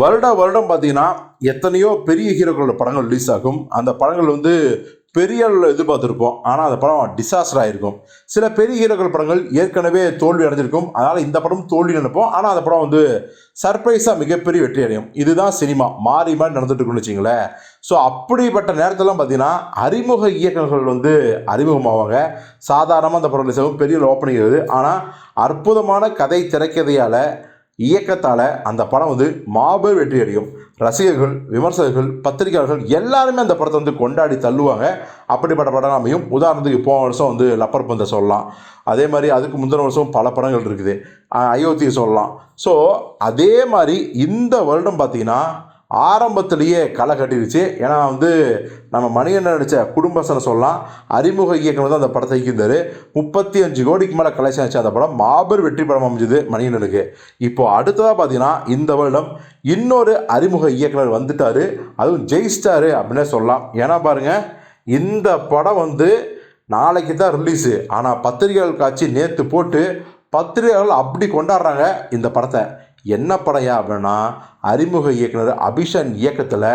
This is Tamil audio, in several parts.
வருட வருடம் பார்த்தீங்கன்னா எத்தனையோ பெரிய ஹீரோக்களோட படங்கள் ரிலீஸ் ஆகும். அந்த படங்கள் வந்து பெரிய அளவில் எதிர்பார்த்துருப்போம். ஆனால் அந்த படம் டிசாஸ்டர் ஆகிருக்கும் சில பெரிய ஹீரோக்கள் படங்கள் ஏற்கனவே தோல்வி அடைஞ்சிருக்கும். அதனால் இந்த படம் தோல்வி நினைப்போம். ஆனால் அந்த படம் வந்து சர்ப்ரைஸாக மிகப்பெரிய வெற்றி அடையும். இதுதான் சினிமா. மாறி மாறி நடந்துட்டு இருக்குன்னு வச்சிங்களேன். ஸோ அப்படிப்பட்ட நேரத்திலாம் பார்த்தீங்கன்னா அறிமுக இயக்கங்கள் வந்து அறிமுகமாவாங்க. சாதாரணமாக அந்த படம் ரிலீஸ் ஆகும். பெரிய ஓப்பனிங் ஆனால் அற்புதமான கதை திரைக்கதையால் இயக்கத்தால் அந்த படம் வந்து மாபெரும் வெற்றி அடையும். ரசிகர்கள் விமர்சகர்கள் பத்திரிகையாளர்கள் எல்லாருமே அந்த படத்தை வந்து கொண்டாடி தள்ளுவாங்க. அப்படிப்பட்ட படம் அமையும். உதாரணத்துக்கு போன வருஷம் வந்து லப்பர் பந்தை சொல்லலாம். அதே மாதிரி அதுக்கு முந்தின வருஷம் பல படங்கள் இருக்குது. அயோத்தியை சொல்லலாம். ஸோ அதே மாதிரி இந்த வருடம் பார்த்திங்கன்னா ஆரம்பத்திலேயே களை கட்டிருச்சு. ஏன்னா வந்து நம்ம மணிகண்டன் நடித்த குடும்பசனை சொல்லலாம் அறிமுக இயக்குனர் தான் அந்த படத்தை இயக்கியிருந்தார். முப்பத்தி அஞ்சு கோடிக்கு மேலே கலெக்ஷன் ஆச்சு அந்த படம் மாபெரும் வெற்றி படம் அமைஞ்சது மணிகண்டனுக்கு இப்போது அடுத்ததாக பார்த்தீங்கன்னா இந்த வருடம் இன்னொரு அறிமுக இயக்குனர் வந்துட்டார். அதுவும் ஜெயிஸ்டாரு அப்படின்னே சொல்லலாம். ஏன்னா பாருங்கள் இந்த படம் வந்து நாளைக்கு தான் ரிலீஸு ஆனால் பத்திரிகைகள் காட்சி நேற்று போட்டு பத்திரிகைகள் அப்படி கொண்டாடுறாங்க இந்த படத்தை. என்ன படையா அப்படின்னா அறிமுக இயக்குனர் அபிஷன் இயக்கத்தில்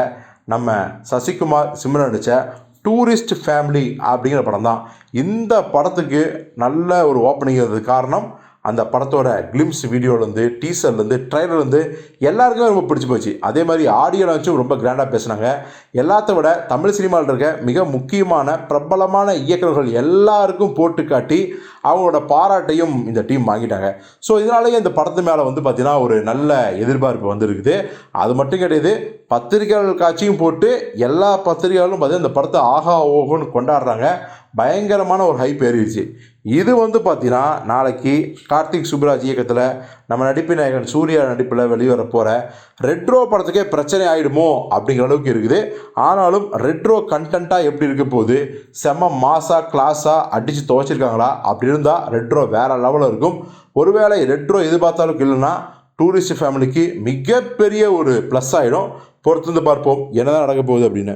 நம்ம சசிகுமார் சிம்ரன் நடித்த டூரிஸ்ட் ஃபேமிலி அப்படிங்கிற படம் தான் இந்த படத்துக்கு நல்ல ஒரு ஓப்பனிங் இருந்தது காரணம் அந்த படத்தோட கிளிம்ஸ் வீடியோலேருந்து டீசர்லேருந்து ட்ரைலர்லேருந்து எல்லாருக்குமே ரொம்ப பிடிச்சி போச்சு. அதே மாதிரி ஆடியோ லான்ச்சும் ரொம்ப கிராண்டாக பேசுனாங்க. எல்லாத்த விட தமிழ் சினிமாவில் இருக்க மிக முக்கியமான பிரபலமான இயக்குநர்கள் எல்லாருக்கும் போட்டு காட்டி அவங்களோட பாராட்டையும் இந்த டீம் வாங்கிட்டாங்க. ஸோ இதனாலேயே இந்த படத்து மேலே வந்து பார்த்திங்கன்னா ஒரு நல்ல எதிர்பார்ப்பு வந்திருக்குது. அது மட்டும் கிடையாது பத்திரிகையாளர் காட்சியும் போட்டு எல்லா பத்திரிகையாளரும் பார்த்தீங்கன்னா இந்த படத்தை ஆஹா ஓஹோன்னு கொண்டாடுறாங்க. பயங்கரமான ஒரு ஹைப் ஏறிடுச்சு. இது வந்து பார்த்தீங்கன்னா நாளைக்கு கார்த்திக் சுப்ராஜ் இயக்கத்தில் நம்ம நடிப்பு நாயகன் சூர்யா நடிப்பில் வெளிவர போகிற ரெட்ரோ படத்துக்கே பிரச்சனை ஆகிடுமோ அப்படிங்கிற அளவுக்கு இருக்குது. ஆனாலும் ரெட்ரோ கண்டென்ட்டாக எப்படி இருக்க போகுது? செம்ம மாசா கிளாஸாக அடித்து துவைச்சிருக்காங்களா? அப்படி இருந்தால் ரெட்ரோ வேறு லெவலில் இருக்கும். ஒருவேளை ரெட்ரோ எதிர்பார்த்த அளவுக்கு இல்லைன்னா டூரிஸ்ட் ஃபேமிலிக்கு மிகப்பெரிய ஒரு ப்ளஸ் ஆகிடும் பொறுத்து வந்து பார்ப்போம். என்னதான் நடக்க போகுது அப்படின்னு.